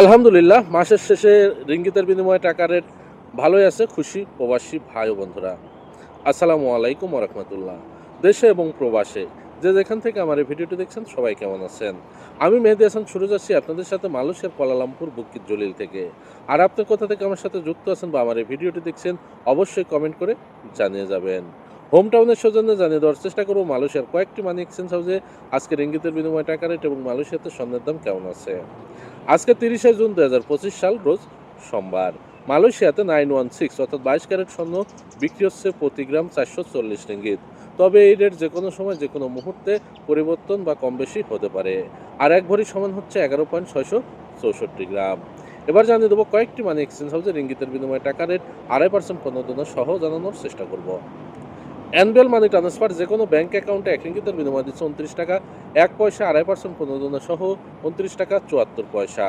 আলহামদুলিল্লাহ, মাসের শেষে রিঙ্গিতের বিনিময়ে টাকা রেট ভালোই আছে, খুশি প্রবাসী ভাই ও বন্ধুরা। আসসালামু আলাইকুম রহমতুল্লাহ। দেশে এবং প্রবাসে, যে যেখান থেকে আমার এই ভিডিওটি দেখছেন, সবাই কেমন আছেন? আমি মেহেদি হাসান, শুরু যাচ্ছি আপনাদের সাথে মালয়েশিয়ার কোয়ালালামপুর বুকির জলিল থেকে। আর আপনি কোথা থেকে আমার সাথে যুক্ত আছেন বা আমার এই ভিডিওটি দেখছেন, অবশ্যই কমেন্ট করে জানিয়ে যাবেন। হোম টাউনের সৌজন্যে জানিয়ে দেওয়ার চেষ্টা করব, মালয়েশিয়ার কয়েকটি মানি এক্সচেঞ্জ হাউসে আজকে রিঙ্গিতের বিনিময়ে টাকা রেট এবং মালয়েশিয়াতে স্বর্ণের দাম কেমন আছে? আজকে তিরিশে জুন দু হাজার পঁচিশ সাল, রোজ সোমবার। মালয়েশিয়াতে নাইন ওয়ান সিক্স অর্থাৎ বাইশ ক্যারেট স্বর্ণ বিক্রি হচ্ছে প্রতি গ্রাম চারশো চল্লিশ রিঙ্গিত। তবে এই রেট যে কোনো সময় যে কোনো মুহূর্তে পরিবর্তন বা কম বেশি হতে পারে। আর এক ভরি সমান হচ্ছে এগারো পয়েন্ট ছয়শো চৌষট্টি গ্রাম। এবার জানিয়ে দেবো কয়েকটি মানি এক্সচেঞ্জ হাউসে রিঙ্গিতের বিনিময়ে টাকা রেট আড়াই পার্সেন্ট প্রণোদনা সহ জানানোর চেষ্টা করব। অ্যানুয়াল মানি ট্রান্সফার যে কোনো ব্যাঙ্ক অ্যাকাউন্টে এক রিঙ্গিতের বিনিময় দিচ্ছে উনত্রিশ টাকা, এক পয়সা আড়াই পার্সেন্ট প্রণোদনা সহ উনত্রিশ টাকা চুয়াত্তর পয়সা।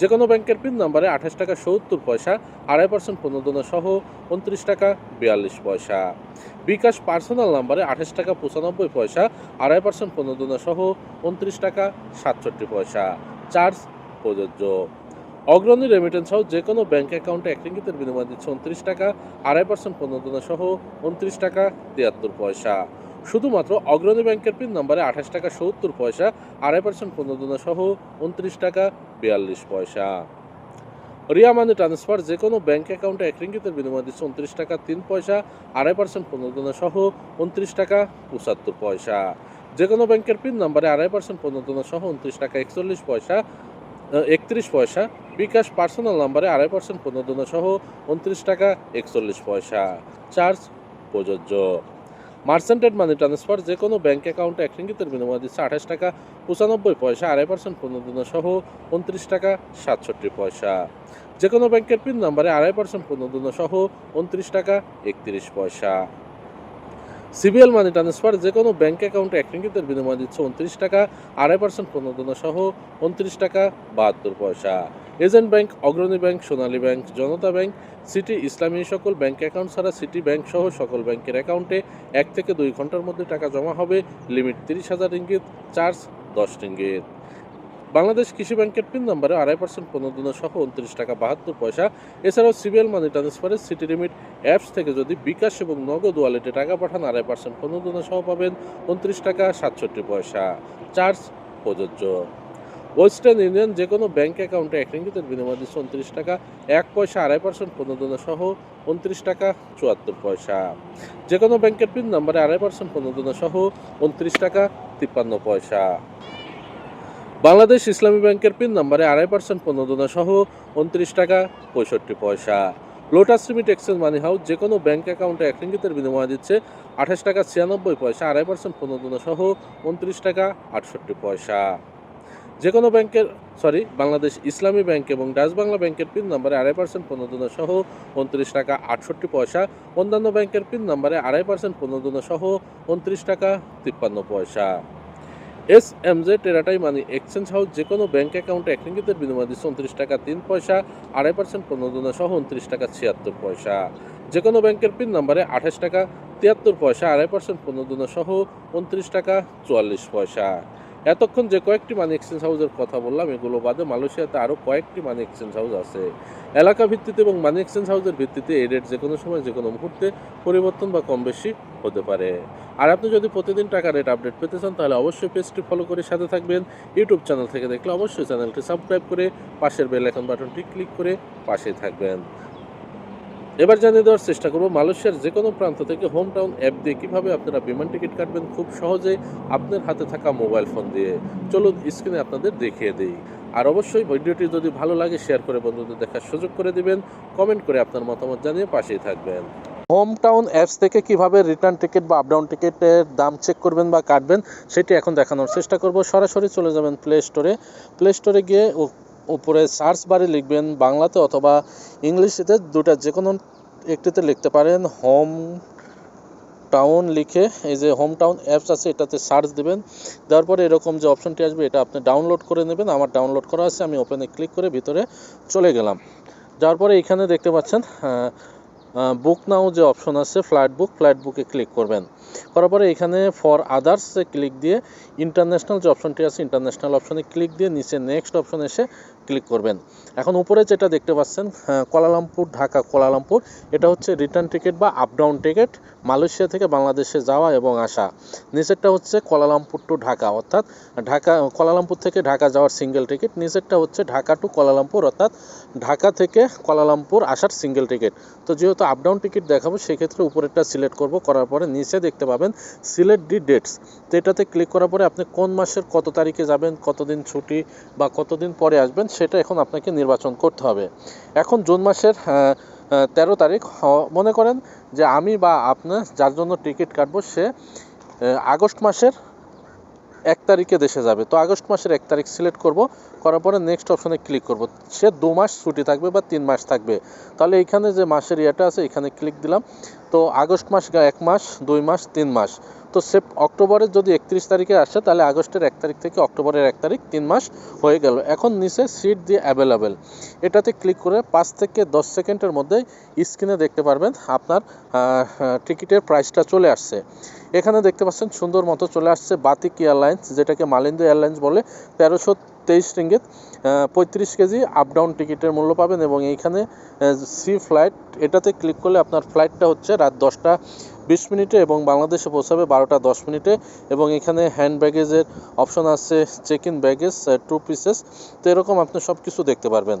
যে কোনো ব্যাংকের পিন নাম্বারে আঠাশ টাকা সত্তর পয়সা, আড়াই পার্সেন্ট প্রণোদনা সহ উনত্রিশ টাকা বিয়াল্লিশ পয়সা। বিকাশ পার্সোনাল নাম্বারে আঠাশ টাকা পঁচানব্বই পয়সা, আড়াই পার্সেন্ট প্রণোদনা সহ উনত্রিশ টাকা সাতষট্টি পয়সা। চার্জ প্রযোজ্য। অগ্রণী রেমিটেন্স হাউস যে কোনো ব্যাংক অ্যাকাউন্টে এক রিঙ্গিতের বিনিময় দিচ্ছে উনত্রিশ টাকা, আড়াই পার্সেন্ট প্রণোদনা সহ উনত্রিশ টাকা তিয়াত্তর পয়সা। শুধুমাত্র অগ্রণী ব্যাংকের পিন নম্বরে আঠাশ টাকা সত্তর পয়সা, আড়াই পার্সেন্ট প্রণোদনা সহ উনত্রিশ টাকা বিয়াল্লিশ পয়সা। রিয়া মানি ট্রান্সফার যে কোনো ব্যাংক অ্যাকাউন্টে এক রিঙ্গিতের বিনিময় দিচ্ছে উনত্রিশ টাকা তিন পয়সা, আড়াই পার্সেন্ট প্রণোদনা সহ উনত্রিশ টাকা পঁচাত্তর পয়সা। যে কোনো ব্যাংকের পিন নম্বরে আড়াই পার্সেন্ট প্রণোদনা সহ উনত্রিশ টাকা একচল্লিশ পয়সা একত্রিশ পয়সা বিকাশ পার্সোনাল নাম্বারে আড়াই পার্সেন্ট প্রণোদনা সহ উনত্রিশ টাকা একচল্লিশ পয়সা। চার্জ প্রযোজ্য। মার্সেন্টেড মানি ট্রান্সফার যে কোনো ব্যাঙ্ক অ্যাকাউন্টে এক রিঙ্গিতের বিনিময় দিচ্ছে আঠাশ টাকা পঁচানব্বই পয়সা, আড়াই পার্সেন্ট প্রণোদনা সহ উনত্রিশ টাকা সাতষট্টি পয়সা। যে কোনো ব্যাংকের পিন নাম্বারে আড়াই পার্সেন্ট প্রণোদনা সহ উনত্রিশ টাকা একত্রিশ পয়সা। সিবিএল মানি ট্রান্সফার যে কোনো ব্যাঙ্ক অ্যাকাউন্টে এক রিঙ্গিতের বিনিময় দিচ্ছে উনত্রিশ টাকা, আড়াই পার্সেন্ট প্রণোদনা সহ উনত্রিশ টাকা বাহাত্তর পয়সা। Agent bank, Agrani bank, Sonali bank, Janata bank, City, Islami সকল ব্যাংক অ্যাকাউন্ট ছাড়া সিটি ব্যাংক সহ সকল ব্যাংকের অ্যাকাউন্টে এক থেকে দুই ঘণ্টার মধ্যে টাকা জমা হবে। লিমিট তিরিশ হাজার রিঙ্গিত চার্জ দশ রিঙ্গিত বাংলাদেশ কৃষি ব্যাংকের পিন নম্বরে আড়াই পার্সেন্ট প্রণোদনা সহ উনত্রিশ টাকা বাহাত্তর পয়সা। এছাড়াও সিবিএল মানি ট্রান্সফারের সিটি লিমিট অ্যাপস থেকে যদি বিকাশ এবং নগদ ওয়ালেটে টাকা পাঠান, আড়াই পার্সেন্ট প্রণোদনা সহ পাবেন উনত্রিশ টাকা সাতষট্টি পয়সা। চার্জ প্রযোজ্য। ওয়েস্টার্ন ইউনিয়ন যে কোনো ব্যাঙ্ক অ্যাকাউন্টে এক রিঙ্গিতের বিনিময় দিচ্ছে উনত্রিশ টাকা, এক পয়সা আড়াই পার্সেন্ট প্রণোদনা সহ উনত্রিশ টাকা চুয়াত্তর পয়সা। যে কোনো ব্যাংকের পিন নাম্বারে আড়াই পার্সেন্ট প্রণোদনা সহ উনত্রিশ টাকা তিপ্পান্ন পয়সা। বাংলাদেশ ইসলামী ব্যাংকের পিন নাম্বারে আড়াই পার্সেন্ট প্রণোদনা সহ উনত্রিশ টাকা পঁয়ষট্টি পয়সা। Lotus limit exchange money house যে কোনো ব্যাংক অ্যাকাউন্টে এক রিঙ্গিতের বিনিময় দিচ্ছে আঠাশ টাকা ছিয়ানব্বই পয়সা, আড়াই পার্সেন্ট প্রণোদনা সহ উনত্রিশ টাকা আটষট্টি পয়সা। যে কোনো ব্যাংকের সরি বাংলাদেশ ইসলামী ব্যাংক এবং ডাচ বাংলা ব্যাংকের পিন নম্বরে আড়াই পার্সেন্ট প্রণোদনা সহ উনত্রিশ টাকা আটষট্টি পয়সা, অন্যান্য ব্যাংকের পিন নম্বরে আড়াই পার্সেন্ট প্রণোদনা সহ উনত্রিশ টাকা তিপ্পান্ন পয়সা। এস এম জে টেরাটাই মানি এক্সচেঞ্জ হাউস যে কোনো ব্যাংক অ্যাকাউন্টে এক রিঙ্গিতের বিনিময় দিচ্ছে উনত্রিশ টাকা তিন পয়সা, আড়াই পার্সেন্ট প্রণোদনা সহ উনত্রিশ টাকা ছিয়াত্তর পয়সা। যে কোনো ব্যাংকের পিন নম্বরে আঠাশ টাকা তিয়াত্তর পয়সা, আড়াই পার্সেন্ট প্রণোদনা সহ উনত্রিশ টাকা চুয়াল্লিশ পয়সা। এতক্ষণ যে কয়েকটি মানি এক্সচেঞ্জ হাউসের কথা বললাম, এগুলো বাদে মালয়েশিয়াতে আরও কয়েকটি মানি এক্সচেঞ্জ হাউস আছে। এলাকা ভিত্তিতে এবং মানি এক্সচেঞ্জ হাউসের ভিত্তিতে এই রেট যে কোনো সময় যে কোনো মুহূর্তে পরিবর্তন বা কম বেশি হতে পারে। আর আপনি যদি প্রতিদিন টাকা রেট আপডেট পেতে চান, তাহলে অবশ্যই পেজটি ফলো করে সাথে থাকবেন। ইউটিউব চ্যানেল থেকে দেখলে অবশ্যই চ্যানেলটি সাবস্ক্রাইব করে পাশের বেল আইকন বাটনটি ক্লিক করে পাশে থাকবেন। এবার জানিয়ে দেওয়ার চেষ্টা করব, মালয়েশিয়ার যে কোনো প্রান্ত থেকে হোম টাউন অ্যাপ দিয়ে কীভাবে আপনারা বিমান টিকিট কাটবেন, খুব সহজে আপনার হাতে থাকা মোবাইল ফোন দিয়ে। চলুন স্ক্রিনে আপনাদের দেখিয়ে দিই। আর অবশ্যই ভিডিওটি যদি ভালো লাগে শেয়ার করে বন্ধুদের দেখার সুযোগ করে দিবেন কমেন্ট করে আপনার মতামত জানিয়ে পাশেই থাকবেন। হোম টাউন অ্যাপস থেকে কীভাবে রিটার্ন টিকিট বা আপডাউন টিকিটের দাম চেক করবেন বা কাটবেন, সেটি এখন দেখানোর চেষ্টা করব। সরাসরি চলে যাবেন প্লে স্টোরে প্লে স্টোরে গিয়ে উপরে সার্চ বারে লিখবেন বাংলাতে অথবা ইংলিশেতে দুটা, যে কোনো একটিতে লিখতে পারেন হোম টাউন লিখে, এই যে হোম টাউন অ্যাপস আছে, এটাতে সার্চ দেবেন। দেওয়ার পরে এরকম যে অপশনটি আসবে, এটা আপনি ডাউনলোড করে নেবেন। আমার ডাউনলোড করা আছে, আমি ওপেনে ক্লিক করে ভিতরে চলে গেলাম। যাওয়ার পরে এখানে দেখতে পাচ্ছেন বুক নাও যে অপশন আছে ফ্লাইট বুক ফ্লাইট বুকে ক্লিক করবেন। করার পরে এখানে ফর আদার্সে ক্লিক দিয়ে ইন্টারন্যাশনাল যে অপশনটি আছে ইন্টারন্যাশনাল অপশনে ক্লিক দিয়ে নিচে নেক্সট অপশন এসে ক্লিক করবেন। এখন উপরে যেটা দেখতে পাচ্ছেন আহ, কোলালামপুর ঢাকা কোলালামপুর এটা হচ্ছে রিটার্ন টিকিট বা আপ ডাউন টিকিট মালয়েশিয়া থেকে বাংলাদেশে যাওয়া এবং আসা। নিচেরটা হচ্ছে কোলালামপুর টু ঢাকা অর্থাৎ ঢাকা কোলালামপুর থেকে ঢাকা যাওয়ার সিঙ্গেল টিকিট নিচেরটা হচ্ছে ঢাকা টু কোলালামপুর অর্থাৎ ঢাকা থেকে কোলালামপুর আসার সিঙ্গেল টিকিট তো যেহেতু আপ ডাউন টিকিট দেখাবো সেক্ষেত্রে উপরেরটা সিলেক্ট করব করার পরে নিচে দেখতে পাবেন সিলেক্ট ডি ডেটস তো এটাতে ক্লিক করার পরে আপনি কোন মাসের কত তারিখে যাবেন কতদিন ছুটি বা কতদিন পরে আসবেন সেটা এখন আপনাকে নির্বাচন করতে হবে। এখন জুন মাসের তেরো তারিখ মনে করেন যে আমি বা আপনার যার জন্য টিকিট কাটবো, সে আগস্ট মাসের এক তারিখে দেশে যাবে। তো আগস্ট মাসের এক তারিখ সিলেক্ট করব, করার পরে নেক্সট অপশনে ক্লিক করব। সে দু মাস ছুটি থাকবে বা তিন মাস থাকবে। তাহলে এখানে যে মাসের ইয়েটা আছে, এখানে ক্লিক দিলাম। তো আগস্ট মাস এক মাস, দুই মাস, তিন মাস। তো সেপ অক্টোবরের যদি একত্রিশ তারিখে আসে, তাহলে আগস্টের এক তারিখ থেকে অক্টোবরের এক তারিখ তিন মাস হয়ে গেল। এখন নিচে সিট দিয়ে অ্যাভেলেবেল এটাতে ক্লিক করে পাঁচ থেকে দশ সেকেন্ডের মধ্যেই স্ক্রিনে দেখতে পারবেন আপনার টিকিটের প্রাইসটা চলে আসছে। এখানে দেখতে পাচ্ছেন সুন্দর মতো চলে আসছে বাতিক এয়ারলাইন্স যেটাকে মালিন্দু এয়ারলাইন্স বলে। তেরোশো তেইশ রিঙ্গিত পঁয়ত্রিশ কেজি আপ ডাউন টিকিটের মূল্য পাবেন এবং এইখানে সি ফ্লাইট এটাতে ক্লিক করলে আপনার ফ্লাইটটা হচ্ছে রাত দশটা বিশ মিনিটে এবং বাংলাদেশে পৌঁছাবে বারোটা দশ মিনিটে এবং এখানে হ্যান্ড ব্যাগেজের অপশন আছে check in baggage two pieces তো এরকম আপনি সব কিছু দেখতে পারবেন।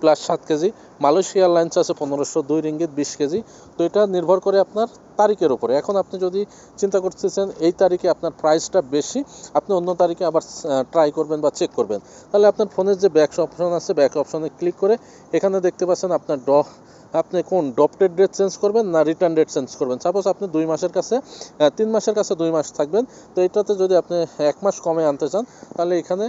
প্লাস সাত কেজি। মালয়েশিয়া এয়ারলাইন্স আছে পনেরোশো দুই রিঙ্গিত, বিশ কেজি। তো এটা নির্ভর করে আপনার তারিখের উপরে। এখন আপনি যদি চিন্তা করতেছেন, এই তারিখে আপনার প্রাইসটা বেশি, আপনি অন্য তারিখে আবার ট্রাই করবেন বা চেক করবেন। তাহলে আপনার ফোনের যে ব্যাক অপশন আছে ব্যাক অপশনে ক্লিক করে এখানে দেখতে পাচ্ছেন আপনার ড, আপনি কোন ডপটেড ডেট চেঞ্জ করবেন না রিটার্ন ডেট চেঞ্জ করবেন। সাপোজ আপনি দুই মাসের কাছে তিন মাসের কাছে দুই মাস থাকবেন। তো এটাতে যদি আপনি এক মাস কমে আনতে চান, তাহলে এখানে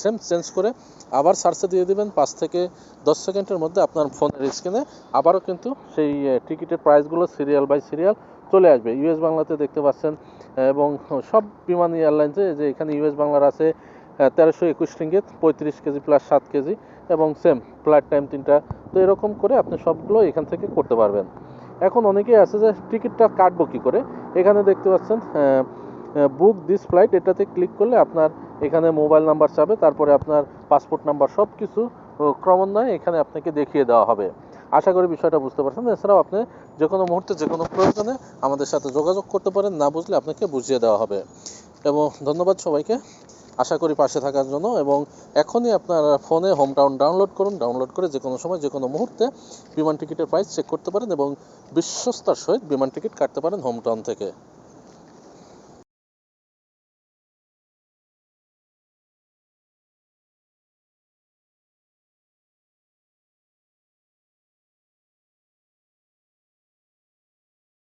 সেম চেঞ্জ করে আবার সার্চে দিয়ে দিবেন পাঁচ থেকে দশ সেকেন্ডের মধ্যে আপনার ফোনের স্ক্রিনে আবারও কিন্তু সেই টিকিটের প্রাইসগুলো সিরিয়াল বাই সিরিয়াল চলে আসবে। ইউএস বাংলাতে দেখতে পাচ্ছেন এবং সব বিমান এয়ারলাইন্সে যে এখানে ইউএস বাংলার আছে তেরোশো একুশ রিঙ্গিত পঁয়ত্রিশ কেজি প্লাস সাত কেজি এবং সেম ফ্লাইট টাইম তিনটা। তো এরকম করে আপনি সবগুলো এখান থেকে করতে পারবেন। এখন অনেকেই আছে যে টিকিটটা কাটবো কী করে? এখানে দেখতে পাচ্ছেন বুক দিস ফ্লাইট এটাতে ক্লিক করলে আপনার এখানে মোবাইল নাম্বার চাবে, তারপরে আপনার পাসপোর্ট নাম্বার সব কিছু ক্রমান্বয়ে এখানে আপনাকে দেখিয়ে দেওয়া হবে। আশা করি বিষয়টা বুঝতে পারছেন। এছাড়াও আপনি যে কোনো মুহূর্তে যে কোনো প্রয়োজনে আমাদের সাথে যোগাযোগ করতে পারেন, না বুঝলে আপনাকে বুঝিয়ে দেওয়া হবে। এবং ধন্যবাদ সবাইকে। আশা করি পাশে থাকার জন্য এবং এখনই আপনার ফোনে হোম টাউন ডাউনলোড করুন। ডাউনলোড করে যে কোনো সময় যে কোনো মুহূর্তে বিমান টিকিটের প্রাইস চেক করতে পারেন এবং বিশ্বস্তার সহিত বিমান টিকিট কাটতে পারেন হোম টাউন থেকে।